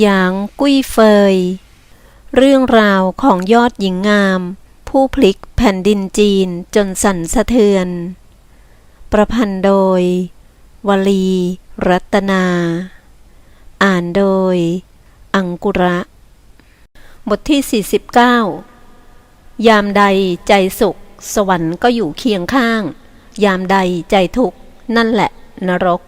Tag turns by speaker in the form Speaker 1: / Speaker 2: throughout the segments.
Speaker 1: หยางกุ้ยเฟย เรื่องราวของยอดหญิงงาม ผู้พลิกแผ่นดินจีนจนสั่นสะเทือน ประพันธ์โดย วลี รัตนา อ่านโดย อังกุระ บทที่ 49 ยามใดใจสุข สวรรค์ก็อยู่เคียงข้าง ยามใดใจทุกข์ นั่นแหละนรก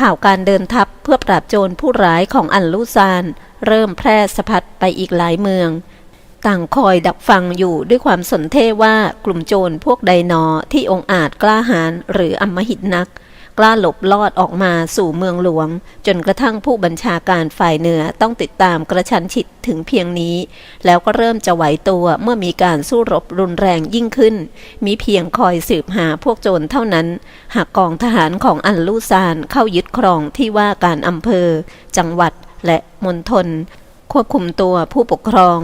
Speaker 1: ข่าวการเดินทัพเพื่อปราบโจรผู้ร้ายของอันลูซาน เริ่มแพร่สะพัดไปอีกหลายเมือง ต่างคอยดักฟังอยู่ด้วยความสนเท่ว่ากลุ่มโจรพวกใดนอที่องอาจกล้าหาญหรืออำมหิตนัก กล้าหลบลอดออกมาสู่เมืองหลวง จนกระทั่งผู้บัญชาการฝ่ายเหนือต้องติดตามกระชั้นชิดถึงเพียงนี้ แล้วก็เริ่มจะไหวตัวเมื่อมีการสู้รบรุนแรงยิ่งขึ้น มีเพียงคอยสืบหาพวกโจรเท่านั้น หากกองทหารของอันลูซานเข้ายึดครองที่ว่าการอำเภอ จังหวัดและมณฑลควบคุมตัวผู้ปกครอง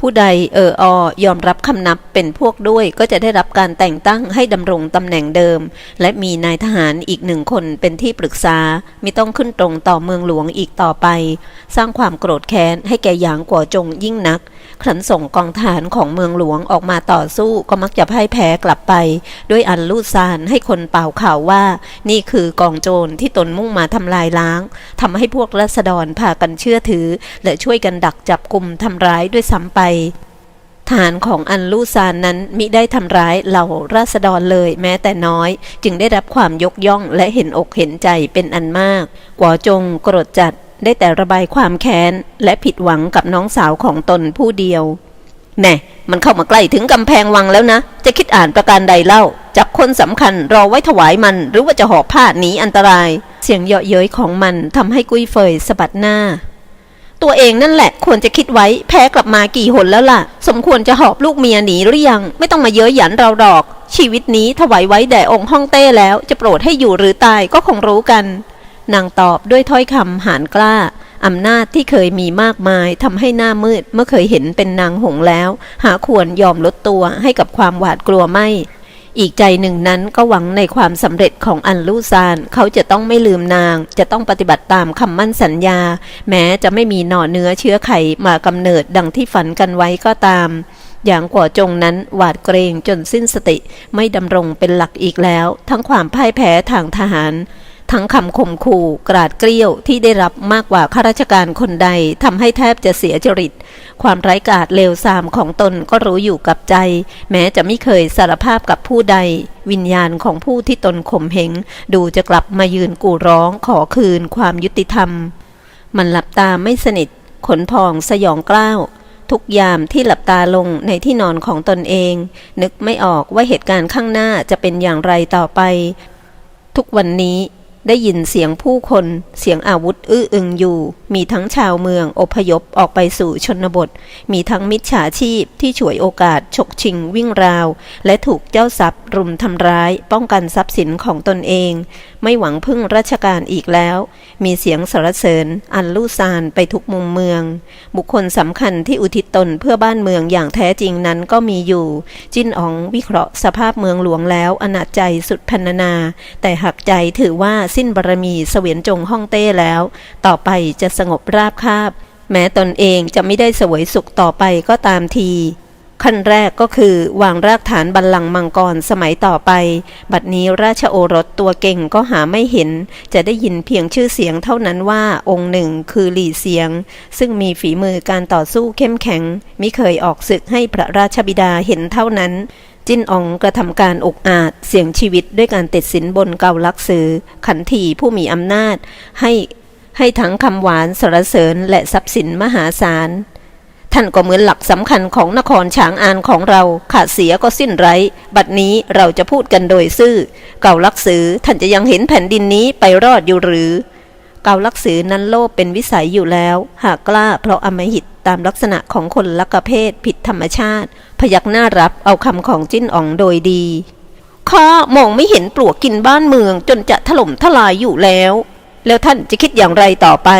Speaker 1: ผู้ใดเอออยอมรับคำนับเป็นพวกด้วยก็จะได้รับการแต่งตั้งให้ดำรงตำแหน่งเดิม และมีนายทหารอีกหนึ่งคนเป็นที่ปรึกษาไม่ต้องขึ้นตรงต่อเมืองหลวงอีกต่อไป สร้างความโกรธแค้นให้แก่หยางกัวจงยิ่งนักครั้นส่งกองทหารของเมืองหลวงออกมาต่อสู้ก็มักจะพ่ายแพ้กลับไป ด้วยอันลูดซานให้คนเป่าข่าวว่า นี่คือกองโจรที่ตนมุ่งมาทำลายล้างทำให้พวกรัษฎรพากันเชื่อถือ และช่วยกันดักจับกลุ่มทำร้ายด้วยซ้ำไปทหารของอันลูซานนั้นมิได้ทำร้ายเหล่าราษฎรเลยแม้แต่น้อย จึงได้รับความยกย่องและเห็นอกเห็นใจเป็นอันมากกว่าจงโกรธจัดได้แต่ระบายความแค้น และผิดหวังกับน้องสาวของตนผู้เดียว แน่ มันเข้ามาใกล้ถึงกำแพงวังแล้วนะ จะคิดอ่านประการใดเล่า จับคนสำคัญรอไว้ถวายมัน หรือว่าจะหอบผ้าหนีอันตราย เสียงเยาะเย้ยของมันทำให้กุ้ยเฟยสะบัดหน้า ตัวเองนั่นแหละควรจะคิดไว้แพ้กลับมากี่หนแล้วล่ะ สมควรจะหอบลูกเมียหนีหรือยัง ไม่ต้องมาเย้ยหยันเราดอก ชีวิตนี้ถวายไว้แด่องค์ฮ่องเต้แล้ว จะโปรดให้อยู่หรือตายก็คงรู้กัน นางตอบด้วยถ้อยคำหานกล้าอำนาจที่เคยมีมากมายทำให้หน้ามืดเมื่อเคยเห็นเป็นนางหงแล้ว หาควรยอมลดตัวให้กับความหวาดกลัวไม่ อีกใจหนึ่งนั้นก็หวังในความสำเร็จของอันลูซาน เขาจะต้องไม่ลืมนาง จะต้องปฏิบัติตามคำมั่นสัญญา แม้จะไม่มีหน่อเนื้อเชื้อไขมากำเนิดดังที่ฝันกันไว้ก็ตามอย่างกว่าจงนั้นหวาดเกรงจนสิ้นสติ ไม่ดำรงเป็นหลักอีกแล้ว ทั้งความพ่ายแพ้ทางทหาร ทั้งคำข่มขู่กราดเกลี้ยวที่ได้รับมากกว่าข้าราชการคนใดทำให้แทบจะเสียจริต ความไร้กาจเลวทรามของตนก็รู้อยู่กับใจ แม้จะไม่เคยสารภาพกับผู้ใด วิญญาณของผู้ที่ตนข่มเหง ดูจะกลับมายืนกู่ร้องขอคืนความยุติธรรม มันหลับตาไม่สนิท ขนพองสยองกล้าวทุกยามที่หลับตาลงในที่นอนของตนเอง นึกไม่ออกว่าเหตุการณ์ข้างหน้าจะเป็นอย่างไรต่อไป ทุกวันนี้ ได้ยินเสียงผู้คน เสียงอาวุธอื้ออึงอยู่มีทั้งชาวเมืองอพยพออกไปสู่ชนบท มีทั้งมิจฉาชีพที่ฉวยโอกาสฉกชิงวิ่งราว และถูกเจ้าทรัพย์รุมทำร้าย ป้องกันทรัพย์สินของตนเอง ไม่หวังพึ่งราชการอีกแล้ว มีเสียงสรรเสริญ อันลู่ซานไปทุกมุมเมือง บุคคลสำคัญที่อุทิศตนเพื่อบ้านเมืองอย่างแท้จริงนั้นก็มีอยู่ จิ้นอ๋องวิเคราะห์สภาพเมืองหลวงแล้วอนาจใจสุดพันนา แต่หักใจถือว่าสิ้นบารมีเสวียนจงฮ่องเต้แล้ว ต่อไปจะสงบราบคาบ แม้ตนเองจะไม่ได้เสวยสุขต่อไปก็ตามที ขั้นแรกก็คือวางรากฐานบัลลังก์มังกรสมัยต่อไป บัดนี้ราชโอรสตัวเก่งก็หาไม่เห็น จะได้ยินเพียงชื่อเสียงเท่านั้นว่าองค์หนึ่งคือหลี่เสียง ซึ่งมีฝีมือการต่อสู้เข้มแข็ง มิเคยออกศึกให้พระราชบิดาเห็นเท่านั้นจิ้นอองกระทำการอกอาจเสี่ยงชีวิตด้วยการติดสินบนเกาลักสือขันทีผู้มีอำนาจ ให้ ให้ทั้งคำหวานสรรเสริญและทรัพย์สินมหาศาล ท่านก็เหมือนหลักสำคัญของนครฉางอานของเราขาดเสียก็สิ้นไรบัดนี้เราจะพูดกันโดยซื่อ เก่าลักสือท่านจะยังเห็นแผ่นดินนี้ไปรอดอยู่หรือ เก่าลักสือนั้นโลภเป็นวิสัยอยู่แล้ว หากกล้าเพราะอมหิตตามลักษณะของคนลักเพศผิดธรรมชาติ พยักหน้ารับเอาคำของจิ้นอ๋องโดยดีข้ามองไม่เห็นปลวกกินบ้านเมืองจนจะถล่มทลายอยู่แล้ว แล้วท่านจะคิดอย่างไรต่อไป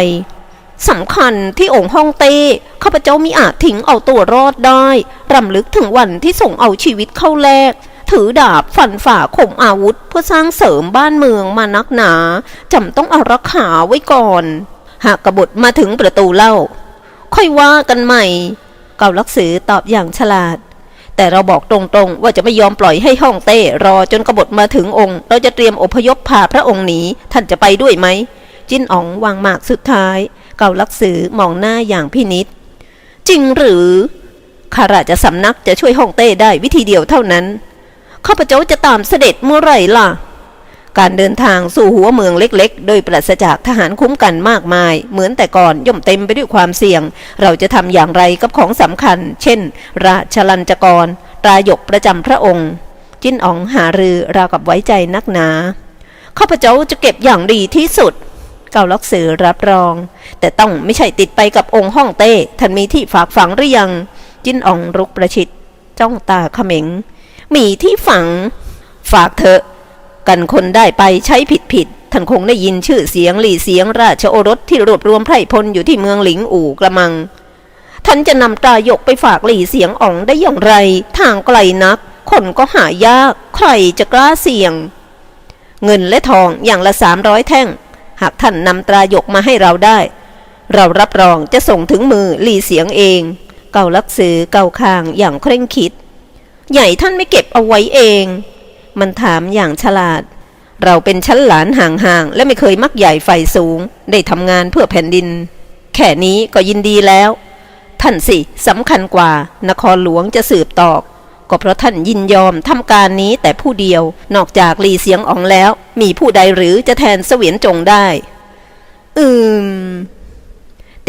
Speaker 1: สำคัญที่องค์ฮ่องเต้ข้าพเจ้ามิอาจทิ้งเอาตัวรอดได้รำลึกถึงวันที่ส่งเอาชีวิตเข้าแลกถือดาบฟันฝ่าข่มอาวุธ เพื่อสร้างเสริมบ้านเมืองมานักหนาจำต้องอารักขาไว้ก่อน หากกบฏมาถึงประตูเล่า ค่อยว่ากันใหม่ เก่าลักสือตอบอย่างฉลาด แต่เราบอกตรงๆ ว่าจะไม่ยอมปล่อยให้ห้องเต้รอจนกบฏมาถึงองค์ เราจะเตรียมอพยพพาพระองค์หนีท่านจะไปด้วยไหม จิ้นอ๋องวางหมากสุดท้าย เกาลักสือมองหน้าอย่างพินิษจริงหรือข้าราชสำนักจะช่วยห้องเต้ได้วิธีเดียวเท่านั้นข้าพเจ้าจะตามเสด็จเมื่อไหร่ล่ะ การเดินทางสู่หัวเมืองเล็กๆ โดยปราศจากทหารคุ้มกันมากมาย เหมือนแต่ก่อนย่อมเต็มไปด้วยความเสี่ยง เราจะทำอย่างไรกับของสำคัญ เช่น ราชลัญจกรตราหยกประจำพระองค์ จิ้นอ๋องหารือราวกับไว้ใจนักหนาข้าพเจ้าจะเก็บอย่างดีที่สุดเกาล็อกสือรับรอง แต่ต้องไม่ใช่ติดไปกับองค์ห้องเต้ท่านมีที่ฝากฝังหรือยัง จิ้นอ่องรุกประชิดจ้องตาเขม็ง มีที่ฝัง ฝากเถอะ กันคนได้ไปใช้ผิดผิดท่านคงได้ยินชื่อเสียงหลี่เสียงราชโอรสที่รวบรวมไพร่พลอยู่ที่เมืองหลิงอู่กระมัง ท่านจะนำตายกไปฝากหลี่เสียงอ่องได้อย่างไร ทางไกลนัก คนก็หายาก ใครจะกล้าเสี่ยง เงินและทองอย่างละสามร้อยแท่ง หากท่านนำตรายกมาให้เราได้ เรารับรองจะส่งถึงมือหลี่เสียงเอง เก่าลักสือเก่าคางอย่างเคร่งคิด ใหญ่ท่านไม่เก็บเอาไว้เอง มันถามอย่างฉลาด เราเป็นชั้นหลานห่างๆ และไม่เคยมักใหญ่ไฟสูง ได้ทำงานเพื่อแผ่นดิน แค่นี้ก็ยินดีแล้ว ท่านสิสำคัญกว่านครหลวงจะสืบตอกก็เพราะท่านยินยอมทำการนี้แต่ผู้เดียว นอกจากลีเสียงอ๋องแล้ว มีผู้ใดหรือจะแทนเสวียนจงได้ อืม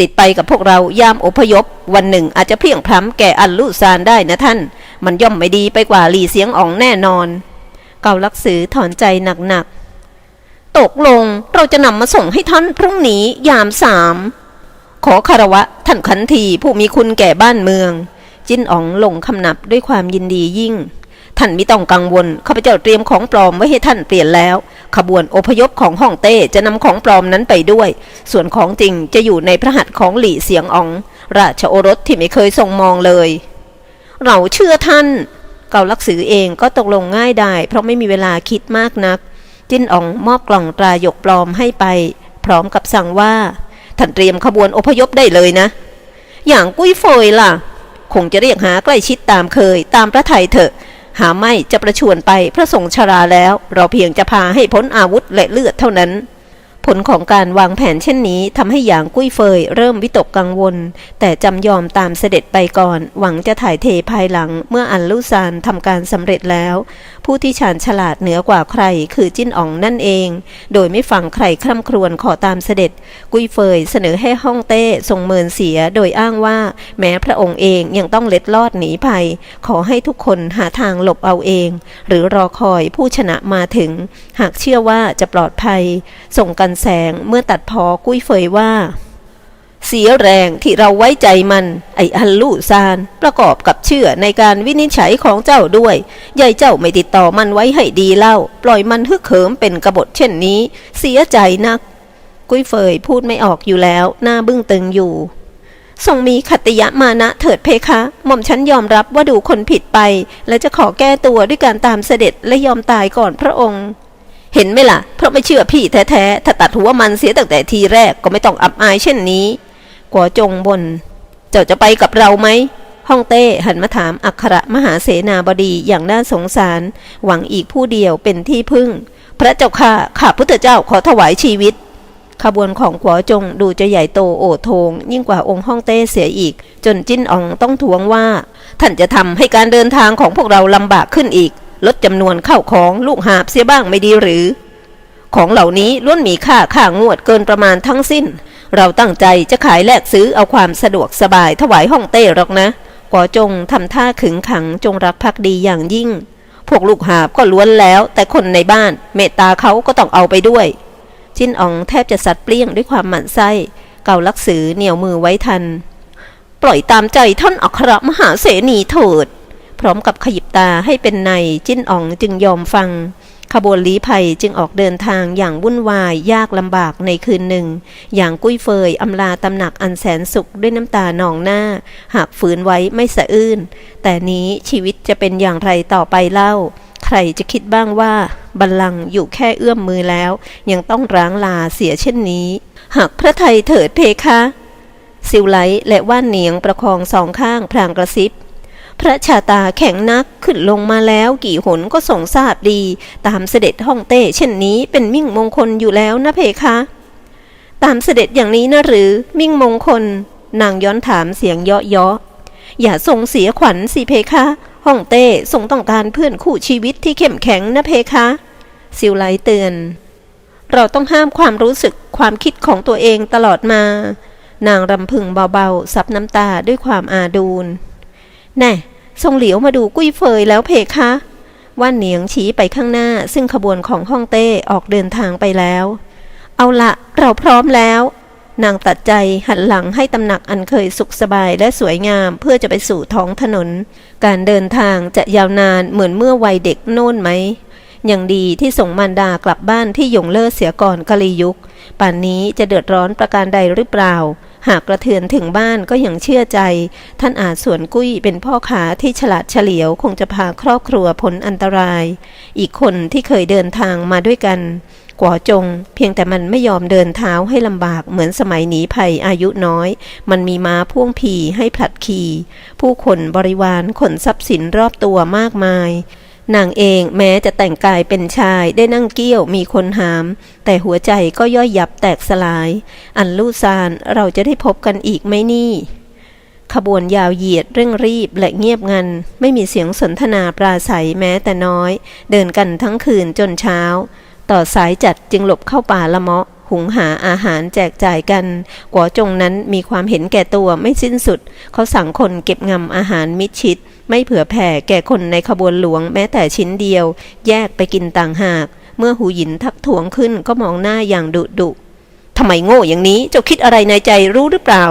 Speaker 1: ติดไปกับพวกเรายามอพยพ วันหนึ่งอาจจะเพียงพล้ำแก่อันลุซานได้นะท่าน มันย่อมไม่ดีไปกว่าลีเสียงอ๋องแน่นอน เกาลักสือถอนใจหนักๆ ตกลงเราจะนำมาส่งให้ท่านพรุ่งนี้ยามสาม ขอคารวะท่านขันทีผู้มีคุณแก่บ้านเมือง จิ้นอ๋องลงคำนับด้วยความยินดียิ่ง ท่านไม่ต้องกังวลข้าพเจ้าเตรียมของปลอมไว้ให้ท่านเปลี่ยนแล้ว ขบวนอพยพของฮ่องเต้จะนำของปลอมนั้นไปด้วย ส่วนของจริงจะอยู่ในพระหัตถ์ของหลี่เสียงอ๋อง ราชโอรสที่ไม่เคยทรงมองเลย เราเชื่อท่าน เกาลักสือเองก็ตกลงง่ายได้ เพราะไม่มีเวลาคิดมากนัก จิ้นอ๋องมอบกล่องตราหยกปลอมให้ไป พร้อมกับสั่งว่าท่านเตรียมขบวนอพยพได้เลยนะ อย่างกุ้ยเฟยล่ะ คงจะเรียกหาใกล้ชิดตามเคย ตามพระไทยเถอะ หาไม่จะประชวนไปพระทรงชราแล้ว เราเพียงจะพาให้พ้นอาวุธและเลือดเท่านั้น ผลของการวางแผนเช่นนี้ทำให้หยางกุ้ยเฟยเริ่มวิตกกังวล แต่จำยอมตามเสด็จไปก่อน หวังจะถ่ายเทภายหลังเมื่ออันลูซานทำการสำเร็จแล้ว ผู้ที่ชาญฉลาดเหนือกว่าใครคือจิ้นอ๋องนั่นเอง โดยไม่ฟังใครคร่ำครวญขอตามเสด็จ กุ้ยเฟยเสนอให้ฮ่องเต้ทรงเมินเสียโดยอ้างว่า แม้พระองค์เองยังต้องเล็ดลอดหนีภัย ขอให้ทุกคนหาทางหลบเอาเอง หรือรอคอยผู้ชนะมาถึง หากเชื่อว่าจะปลอดภัย ส่งกันแสงเมื่อตัดพอกุ้ยเฟยว่า เสียแรงที่เราไว้ใจมัน ไอ้อันลูซาน ประกอบกับเชื่อในการวินิจฉัยของเจ้าด้วยยายเจ้าไม่ติดต่อมันไว้ให้ดีเล่า ปล่อยมันฮึกเหิมเป็นกบฏเช่นนี้ เสียใจนัก กุ้ยเฟยพูดไม่ออกอยู่แล้ว หน้าบึ้งตึงอยู่ทรงมีขัตติยะมานะเถิดเพคะ หม่อมฉันยอมรับว่าดูคนผิดไป และจะขอแก้ตัวด้วยการตามเสด็จและยอมตายก่อนพระองค์ เห็นไหมล่ะ เพราะไม่เชื่อพี่แท้ๆ ถ้าตัดหัวมันเสียตั้งแต่ทีแรกก็ไม่ต้องอับอายเช่นนี้ กัวจงบน เจ้าจะไปกับเราไหมฮ่องเต้หันมาถามอัครมหาเสนาบดีอย่างน่าสงสาร หวังอีกผู้เดียวเป็นที่พึ่ง พระเจ้าค่ะข้าพุทธเจ้าขอถวายชีวิต ขบวนของกัวจงดูจะใหญ่โตโอโทง ยิ่งกว่าองค์ฮ่องเต้เสียอีก จนจิ้นอ๋องต้องทวงว่า ท่านจะทำให้การเดินทางของพวกเราลำบากขึ้นอีก ลดจำนวนเข้าของลูกหาบเสียบ้างไม่ดีหรือของเหล่านี้ล้วนมีค่าค่างวดเกินประมาณทั้งสิ้น เราตั้งใจจะขายแลกซื้อเอาความสะดวกสบายถวายห้องเต้หรอกนะกอจงทำท่าขึงขังจงรักภักดีอย่างยิ่ง พวกลูกหาบก็ล้วนแล้ว แต่คนในบ้านเมตตาเขาก็ต้องเอาไปด้วย จิ้นอ๋องแทบจะสัดเปลี่ยงด้วยความหมั่นไส้ เกาลักสือเหนียวมือไว้ทัน ปล่อยตามใจท่านอัครมหาเสนีเถิด พร้อมกับขยิบตาให้เป็นในจิ้นอ๋องจึงยอมฟัง ขบวนลี้ภัยจึงออกเดินทางอย่างวุ่นวายยากลำบากในคืนหนึ่ง อย่างกุ้ยเฟยอำลาตำหนักอันแสนสุขด้วยน้ำตาหนองหน้า หากฝืนไว้ไม่สะอื้น แต่นี้ชีวิตจะเป็นอย่างไรต่อไปเล่า ใครจะคิดบ้างว่าบัลลังก์อยู่แค่เอื้อมมือแล้ว ยังต้องร้างลาเสียเช่นนี้ หากพระไทยเถิดเพคะสิวไหลและว่านเหนียงประคองสองข้างพลางกระซิบ พระชาตาแข็งนักขึ้นลงมาแล้วกี่หนก็ทรงทราบดี ตามเสด็จฮ่องเต้เช่นนี้เป็นมิ่งมงคลอยู่แล้วนะเพคะ ตามเสด็จอย่างนี้นะหรือมิ่งมงคล นางย้อนถามเสียงเยาะเยาะอย่าทรงเสียขวัญสิเพคะฮ่องเต้ทรงต้องการเพื่อนคู่ชีวิตที่เข้มแข็งนะเพคะสิวไลเตือน เราต้องห้ามความรู้สึกความคิดของตัวเองตลอดมา นางรำพึงเบาๆซับน้ำตาด้วยความอาดูล แน่ทรงเหลียวมาดูกุ้ยเฟยแล้วเพคะว่านเหนียงชี้ไปข้างหน้า ซึ่งขบวนของฮ่องเต้ออกเดินทางไปแล้ว เอาละเราพร้อมแล้ว นางตัดใจหันหลังให้ตำหนักอันเคยสุขสบายและสวยงามเพื่อจะไปสู่ท้องถนน การเดินทางจะยาวนานเหมือนเมื่อวัยเด็กโน่นไหมอยังดีที่ส่งมารดากลับบ้านที่หยงเล่อเสียก่อนกะลียุค ป่านนี้จะเดือดร้อนประการใดหรือเปล่า หากกระเทือนถึงบ้านก็ยังเชื่อใจ ท่านอาจสวนกุ้ยเป็นพ่อขาที่ฉลาดเฉลียวคงจะพาครอบครัวพ้นอันตราย อีกคนที่เคยเดินทางมาด้วยกันกวอจง เพียงแต่มันไม่ยอมเดินเท้าให้ลำบากเหมือนสมัยหนีภัยอายุน้อย มันมีม้าพ่วงผีให้ผลัดขี่ผู้คนบริวารขนทรัพย์สินรอบตัวมากมาย นางเองแม้จะแต่งกายเป็นชายได้นั่งเกี้ยวมีคนหาม แต่หัวใจก็ย่อยยับแตกสลาย อันลู่ซานเราจะได้พบกันอีกไหมนี่ ขบวนยาวเหยียดเร่งรีบและเงียบงัน ไม่มีเสียงสนทนาปราศัยแม้แต่น้อย เดินกันทั้งคืนจนเช้า ต่อสายจัดจึงหลบเข้าป่าละเมาะ หุงหาอาหารแจกจ่ายกันกัวจงนั้นมีความเห็นแก่ตัวไม่สิ้นสุด เขาสั่งคนเก็บงำอาหารมิดชิด ไม่เผื่อแผ่แก่คนในขบวนหลวงแม้แต่ชิ้นเดียว แยกไปกินต่างหาก เมื่อหูหยินทักท้วงขึ้นก็มองหน้าอย่างดุดุทำไมโง่อย่างนี้เจ้าคิดอะไรในใจรู้หรือเปล่า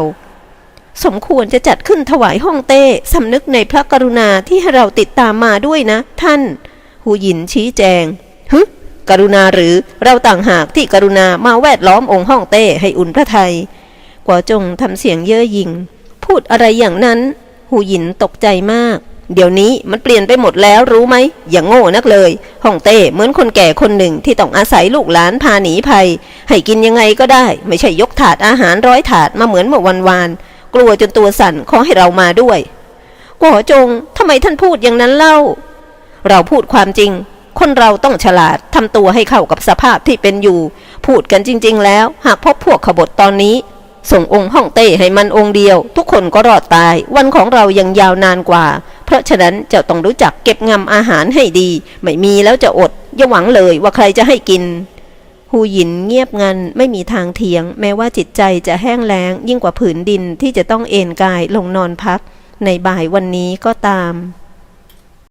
Speaker 1: สมควรจะจัดขึ้นถวายห้องเต้สำนึกในพระกรุณาที่ให้เราติดตามมาด้วยนะ ท่าน หูหยินชี้แจงฮึ กรุณาหรือเราต่างหากที่กรุณามาแวดล้อมองค์ห้องเต้ให้อุ่นพระไทยกว่าจงทำเสียงเย่อหยิ่งพูดอะไรอย่างนั้น หูหยินตกใจมาก เดี๋ยวนี้มันเปลี่ยนไปหมดแล้วรู้ไหม อย่างโง่นักเลย ห้องเต้เหมือนคนแก่คนหนึ่งที่ต้องอาศัยลูกหลานพาหนีภัย ให้กินยังไงก็ได้ ไม่ใช่ยกถาดอาหารร้อยถาดมาเหมือนเมื่อวันวานๆกลัวจนตัวสั่นขอให้เรามาด้วยกัวจงทำไมท่านพูดอย่างนั้นเล่า เราพูดความจริง คนเราต้องฉลาดทำตัวให้เข้ากับสภาพที่เป็นอยู่ พูดกันจริง ๆ แล้ว หากพบพวกขบฏตอนนี้ ส่งองค์ฮ่องเต้ให้มันองค์เดียว ทุกคนก็รอดตาย วันของเรายังยาวนานกว่า เพราะฉะนั้นเจ้าต้องรู้จักเก็บงำอาหารให้ดี ไม่มีแล้วจะอดอย่าหวังเลยว่าใครจะให้กินหูหยินเงียบงันไม่มีทางเถียง แม้ว่าจิตใจจะแห้งแล้ง ยิ่งกว่าผืนดินที่จะต้องเอนกายลงนอนพัก ในบ่ายวันนี้ก็ตาม